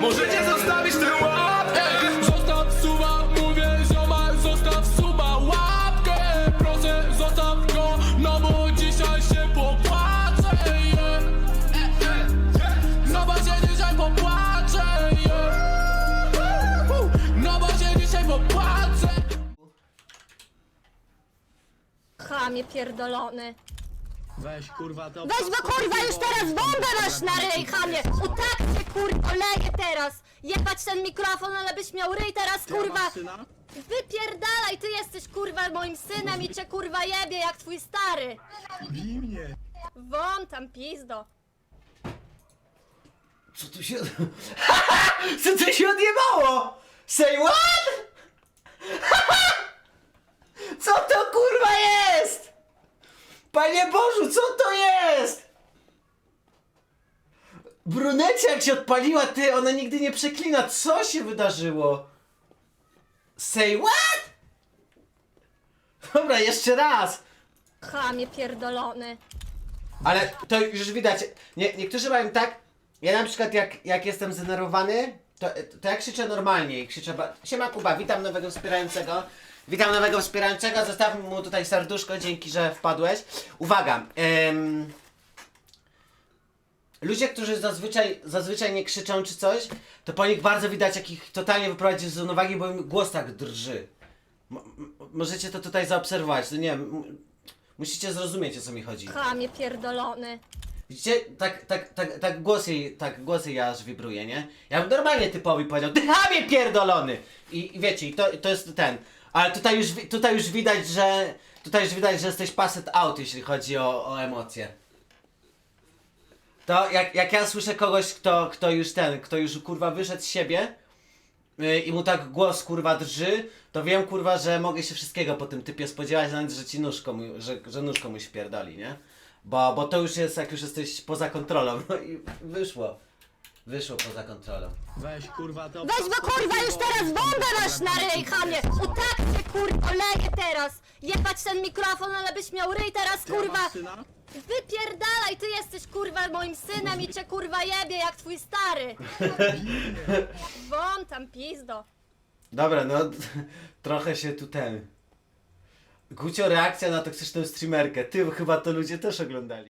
Możecie zostawić tę łapkę Zostaw suba, mówię ziomal, zostaw suba Łapkę, proszę zostaw go No bo dzisiaj się popłaczę yeah. No bo się dzisiaj popłaczę yeah. No bo się dzisiaj popłaczę Chamie pierdolony. Weź kurwa to. Weź bo kurwa już teraz bombę masz na ryj, chamie! O tak cię kurwa leję teraz! Jebać ten mikrofon, ale byś miał ryj teraz kurwa! Syna? Wypierdalaj, ty jesteś kurwa moim synem i cię kurwa jebie jak twój stary! Bij mnie. Won tam pizdo! Co tu się... Co tu się odjebało? Say what? Co to kurwa jest? Panie Bożu, co to jest? Brunecia jak się odpaliła, ty, ona nigdy nie przeklina. Co się wydarzyło? Say what? Dobra, jeszcze raz. Chamie pierdolony! Ale to już widać. Nie, niektórzy mają tak. Ja na przykład jak, jak jestem zdenerwowany, to, to ja krzyczę normalnie i krzyczę. ba- Siema Kuba, witam nowego wspierającego. Witam nowego wspierającego. Zostawmy mu tutaj serduszko, dzięki, że wpadłeś. Uwaga. em, ludzie, którzy zazwyczaj, zazwyczaj nie krzyczą czy coś, to po nich bardzo widać, jak ich totalnie wyprowadzić z równowagi, bo im głos tak drży. M- możecie to tutaj zaobserwować. To nie wiem. m- Musicie zrozumieć, o co mi chodzi. Chamie pierdolony! Widzicie, tak, tak, tak, tak głos jej, tak głos jej aż wibruje, nie? Ja bym normalnie typowi powiedział, ty chamie pierdolony! I, i wiecie, i to, to jest ten. Ale tutaj już, tutaj już widać, że, tutaj już widać, że jesteś passet out, jeśli chodzi o, o emocje. To jak, jak ja słyszę kogoś, kto, kto już ten, kto już kurwa wyszedł z siebie yy, i mu tak głos kurwa drży, to wiem kurwa, że mogę się wszystkiego po tym typie spodziewać, nawet że ci nóżką, mu- że, że nóżką mu śpierdoli, nie? Bo, bo to już jest, jak już jesteś poza kontrolą. No i wyszło. Wyszło poza kontrolą. Weź kurwa to. Weź bo kurwa już teraz bombę masz na ryj, chamie! O tak cię kurwa leję teraz! Jebać ten mikrofon, ale byś miał ryj teraz kurwa! Wypierdalaj, ty jesteś kurwa moim synem i cię kurwa jebie jak twój stary! Won tam pizdo! Dobra, no trochę się tu ten. Gucio reakcja na toksyczną streamerkę. Ty chyba to ludzie też oglądali.